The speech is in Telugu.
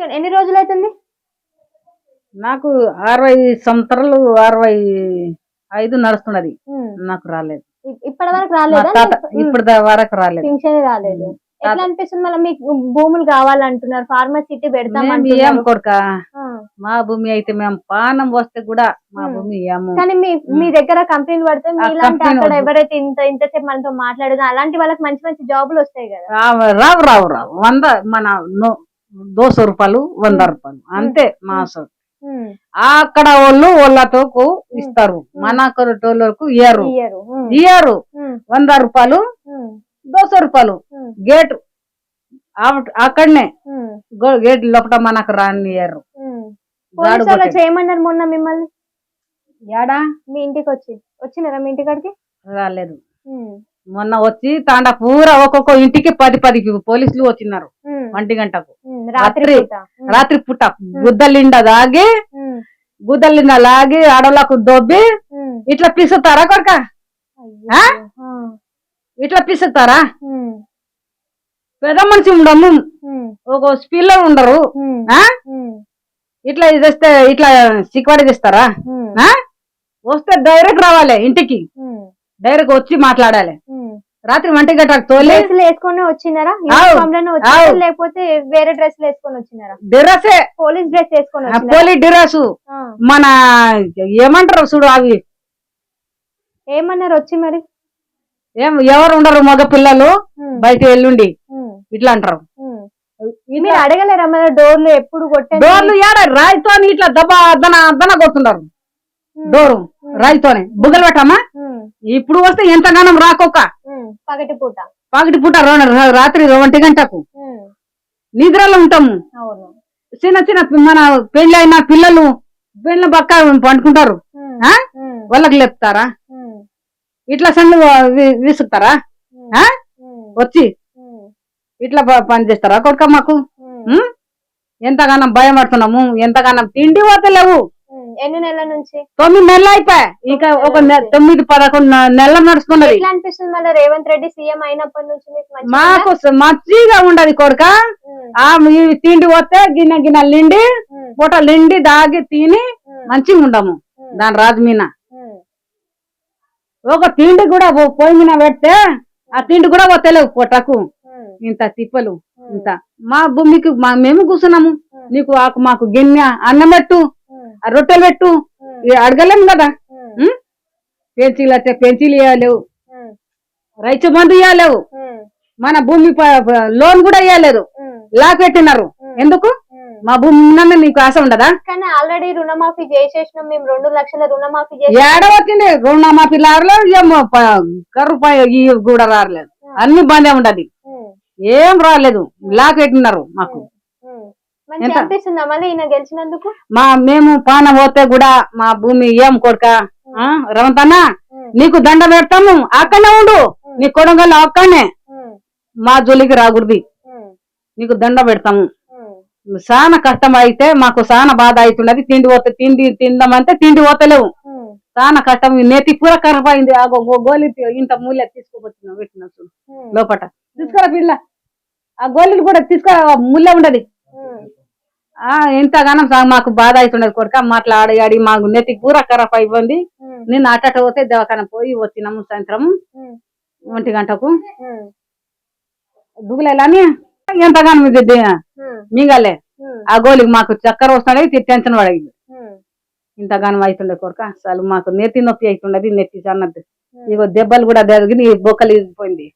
పింఛన్ ఎన్ని రోజులు అవుతుంది నాకు అరవై సంవత్సరాలు అరవై ఐదు నడుస్తున్నది. నాకు రాలేదు. ఇప్పటి వరకు రాలేదా? దా- వరకు రాలేదు. పింఛన్ రాలేదు. ఎట్లా అనిపిస్తుంది మళ్ళీ మీకు భూములు కావాలంటున్నారు ఫార్మసిటీ పెడతాం. ఏం కొడుక. మా భూమి అయితే మేము పానం వస్తే కూడా మా. భూమి ఏము కానీ మీ మీ దగ్గర కంపెనీలు పడితే మీలాంటి అక్కడ. ఎవరైతే ఇంత ఇంతసేపు మనతో మాట్లాడదు అలాంటి వాళ్ళకి మంచి మంచి జాబులు వస్తాయి కదా. రావు రావు రావు వంద మన దోస రూపాయలు వంద రూపాయలు. అంతే మాసం అక్కడ వాళ్ళు వాళ్ళతో ఇస్తారు. మన ఉమ్, ఇయ్యరు. ఉమ్, వంద రూపాయలు దోస రూపాయలు. గేట్ అక్కడనే గేట్ లోపల మనకు రానియరు. చేయమన్నారు మొన్న మిమ్మల్ని. ఏడా మీ ఇంటికి వచ్చి. వచ్చినారా మీ ఇంటికాడికి? రాలేదు. మొన్న వచ్చి తాండా పూరా ఒక్కొక్క ఇంటికి పది పది పోలీసులు వచ్చినారు. ఒంటి గంటకు. రాత్రి రాత్రి. పూట. పుట్ట గుద్దలిండ దాగి ఉమ్, గుద్దలిండ లాగి ఆడోళ్ళకు దొబ్బి. ఇట్లా పిసుతారా కొడక? ఇట్లా పిసుతారా పెద్ద మనిషి ఉండము. ఒక పిల్లలు ఉండరు. ఇట్లా ఇది వస్తే ఇట్లా సిక్కుబడి తీస్తారా? వస్తే డైరెక్ట్ రావాలి ఇంటికి. డైరెక్ట్ వచ్చి మాట్లాడాలి. రాత్రి వంటి గంటకు తోలి. డ్రెస్సులు వేసుకొని వచ్చినారా? యూనిఫామ్లోనే వచ్చినారా? ఆవ్. లేకపోతే వేరే డ్రెస్సులు వేసుకొని వచ్చినారా? డిరసే పోలీస్ డ్రెస్ వేసుకొని వచ్చినారా? పోలీ డిరస్. మన ఏమంటారు చూడు అవి? ఏమన్నారు వచ్చి మరి? ఏం ఎవరు ఉండరు మగ పిల్లలు? బయట ఎల్లుండి ఇట్లా అంటారు. మీరు అడగలేరా మన డోర్లు ఎప్పుడు కొట్టండి డోర్లు ఏడ? రాయితో ఇట్లా దబా దన దన కొడుతున్నారు డోరు. రాయితోనే. బుగ్గలు పెట్టమ్మా ఇప్పుడు వస్తే ఎంతగానం రాకోక పగటి పూట. పగటి పూట రాత్రి ఒంటి గంటకు. నిద్రలో ఉంటాము చిన్న చిన్న మన పెళ్ళి అయిన పిల్లలు పెళ్ళ పక్క పండుకుంటారు. వాళ్ళకి లేపుతారా? ఇట్లా వి- విసుకుతారా వచ్చి ఇట్లా పని చేస్తారా కొడుక మాకు? ఎంతగానం భయం పడుతున్నాము. ఎంతగానం తిండి పోతలేవు. ఉమ్. ఎన్ని నెలల నుంచి? తొమ్మిది నెలలు అయిపోయా. ఇంకా ఒక తొమ్మిది పదకొండు నెలలు నడుస్తున్నది ఎట్లా అనిపిస్తుంది మళ్ళీ రేవంత్ రెడ్డి సీఎం అయినప్పటి నుంచి మీకు మంచిగా మాకు స- మంచిగా ఉండదు కొడుక. ఆ తిండి పోతే గిన్నె గిన్నె నిండి పూట నిండి దాగి తిని మంచిగా ఉండము దాని రాజు మీన. ఒక తిండి కూడా పో- పొయ్యి మీద పెడితే ఆ తిండి కూడా పోతలేవు పొట్టకు. ఇంత తిప్పలు ఇంత. మా భూమికి మేము కూర్చున్నాము. నీకు మాకు గిన్నె అన్నం పెట్టు. రొట్టెలు పెట్టు. అడగలేము కదా? పెన్సిల్ అయితే పెన్సిల్ ఇవ్వలేవు రైతు బంధు ఇవ్వలేవు మన భూమి లోన్ కూడా ఇవ్వలేదు లాక్ పెట్టినారు. ఎందుకు. మా భూమి ఉన్నది నీకు ఆశ ఉండదా? కానీ ఆల్రెడీ రుణమాఫీ చేసేసినాం. మేము రెండు లక్షల రుణమాఫీ చేసి ఏడ వచ్చింది రుణమాఫీ రారలేదు కూడా రారలేదు అన్ని బందే ఉండదు. ఏం రాలేదు. లాక్ పెట్టినారు మాకు. మంచి ఎంత? అనిపిస్తుందా మళ్ళీ ఈయన గెలిచినందుకు? మా మేము పాన పోతే కూడా మా భూమి ఏం కొడుక? ఆ, రవంతన్న నీకు దండ పెడతాము అక్కడనే ఉండు. నీ కొడంగల్ అక్కడనే ఉమ్, మా జోలికి రాకూడదు. నీకు దండ పెడతాము. చాలా కష్టం అయితే మాకు చాలా బాధ అవుతున్నది. తిండి పోతే తిండి తిందామంటే తిండి పోతలేవు. చాలా కష్టం నేతి పూర కరపైంది. ఆ గోలి ఇంత మూల్య తీసుకోవచ్చిన పెట్టిన లోపట. తీసుకురా పిల్ల. ఆ గోళీలు కూడా తీసుకురా ముల్లె ఉండదు. ఎంతగానో మాకు బాధ అవుతున్నది కొడుక. మాట్లాడి ఆడి మాకు నెత్తి పూర ఖరాబ్ అయిపోయింది. నిన్న అటట పోతే దవాఖాన పోయి వచ్చినాము సాయంత్రం ఒంటి గంటకు. దుగులేలని ఎంతగానో ఇది మింగలే. ఆ గోలికి మాకు చక్కర వస్తున్నాయి టెన్షన్ పడగింది ఉమ్, ఇంతగానం అవుతుండే కొరక అసలు మాకు నెత్తి నొప్పి అవుతున్నది నెత్తి సన్నది. ఇగో దెబ్బలు కూడా జరిగి బొక్కలు ఇరిగిపోయింది.